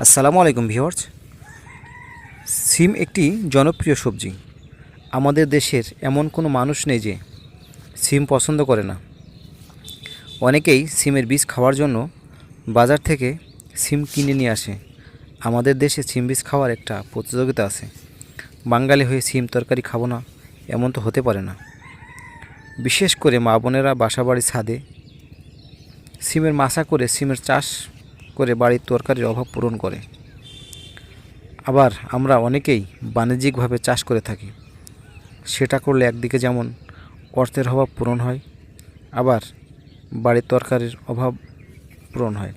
আসসালামু আলাইকুম ভিওয়ার্স সিম একটি জনপ্রিয় সবজি। আমাদের দেশের এমন কোনো মানুষ নেই যে সিম পছন্দ করে না। অনেকেই সিমের বীজ খাওয়ার জন্য বাজার থেকে সিম কিনে নিয়ে আসে। আমাদের দেশে সিম বীজ খাওয়ার একটা প্রতিযোগিতা আছে। বাঙালি হয়ে সিম তরকারি খাব না, এমন তো হতে পারে না। বিশেষ করে মা বোনেরা বাসাবাড়ির ছাদে সিমের মাছা করে সিমের চাষ করে বাড়ির তরকারির অভাব পূরণ করে। আবার আমরা অনেকেই বাণিজ্যিকভাবে চাষ করে থাকি। সেটা করলে একদিকে যেমন অর্থের অভাব পূরণ হয়, আবার বাড়ির তরকারির অভাব পূরণ হয়।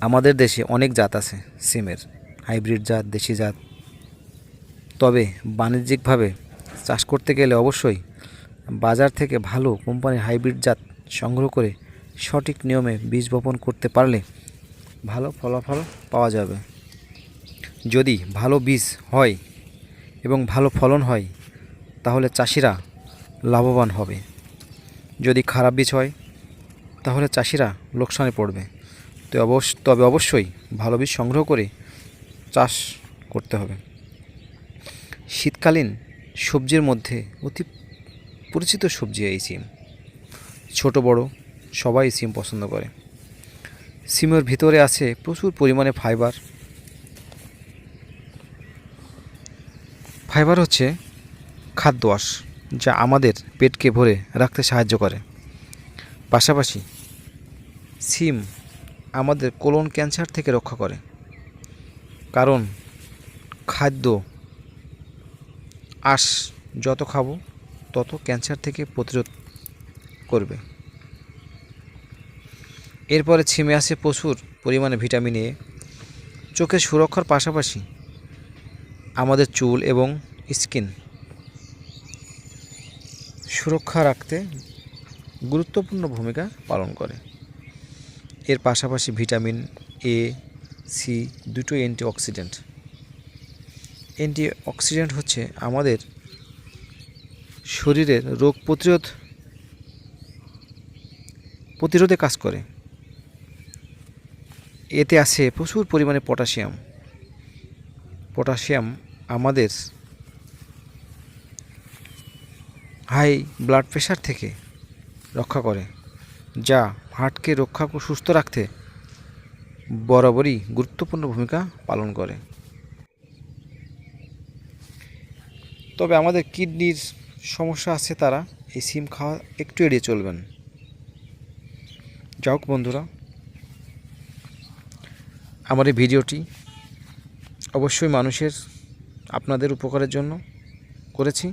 আমাদের দেশে অনেক জাত আছে, সিমের, হাইব্রিড জাত, দেশি জাত। তবে বাণিজ্যিকভাবে চাষ করতে গেলে অবশ্যই বাজার থেকে ভালো কোম্পানির হাইব্রিড জাত সংগ্রহ করে সঠিক নিয়মে বীজ বপন করতে পারলে ভালো ফলাফল পাওয়া যাবে। যদি ভালো বীজ হয় এবং ভালো ফলন হয়, তাহলে চাষিরা লাভবান হবে। যদি খারাপ বীজ হয়, তাহলে চাষিরা লোকসানে পড়বে। তো অবশ্য তবে অবশ্যই ভালো বীজ সংগ্রহ করে চাষ করতে হবে। শীতকালীন সবজির মধ্যে অতি পরিচিত সবজি এই সিম। ছোটো, বড় সবাই সিম পছন্দ করে। সিমের ভিতরে আছে প্রচুর পরিমাণে ফাইবার। ফাইবার হচ্ছে খাদ্য আঁশ, যা আমাদের পেটকে ভরে রাখতে সাহায্য করে। পাশাপাশি সিম আমাদের কোলন ক্যান্সার থেকে রক্ষা করে। কারণ খাদ্য আঁশ যত খাব, তত ক্যান্সার থেকে প্রতিরোধ করবে। এরপরে ছিমে আসে প্রচুর পরিমাণে ভিটামিন এ। চোখের সুরক্ষার পাশাপাশি আমাদের চুল এবং স্কিন সুরক্ষা রাখতে গুরুত্বপূর্ণ ভূমিকা পালন করে। এর পাশাপাশি ভিটামিন এ, সি দুটো অ্যান্টিঅক্সিডেন্ট। অ্যান্টিঅক্সিডেন্ট হচ্ছে আমাদের শরীরের রোগ প্রতিরোধ প্রতিরোধে কাজ করে। এতে আছে প্রচুর পরিমাণে পটাশিয়াম। পটাশিয়াম আমাদের হাই ব্লাড প্রেশার থেকে রক্ষা করে, যা হার্টকে রক্ষা সুস্থ রাখতে বরাবরই গুরুত্বপূর্ণ ভূমিকা পালন করে। তবে আমাদের কিডনির সমস্যা আছে তারা, এই সিম খাওয়া একটু এড়িয়ে চলবেন। যাওক বন্ধুরা আমার এই ভিডিওটি অবশ্যই মানুষের, আপনাদের উপকারের জন্য করেছি।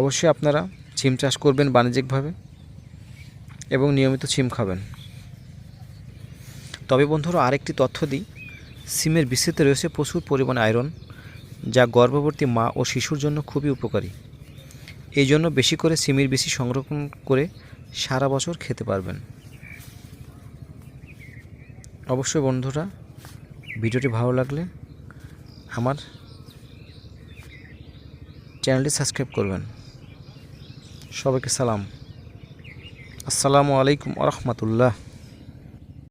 অবশ্যই আপনারা সিম চাষ করবেন বাণিজ্যিকভাবে এবং নিয়মিত সিম খাবেন। তবে বন্ধুরা, আরেকটি তথ্য দিই। সিমের বিস্মিতে রয়েছে প্রচুর পরিমাণে আয়রন, যা গর্ভবতী মা ও শিশুর জন্য খুবই উপকারী। এই জন্য বেশি করে সিমের বেশি সংরক্ষণ করে সারা বছর খেতে পারবেন। অবশ্যই বন্ধুরা ভিডিওটি ভালো লাগলে আমার চ্যানেলটি সাবস্ক্রাইব করবেন। সবাইকে সালাম। আসসালামু আলাইকুম রহমতুল্লাহ।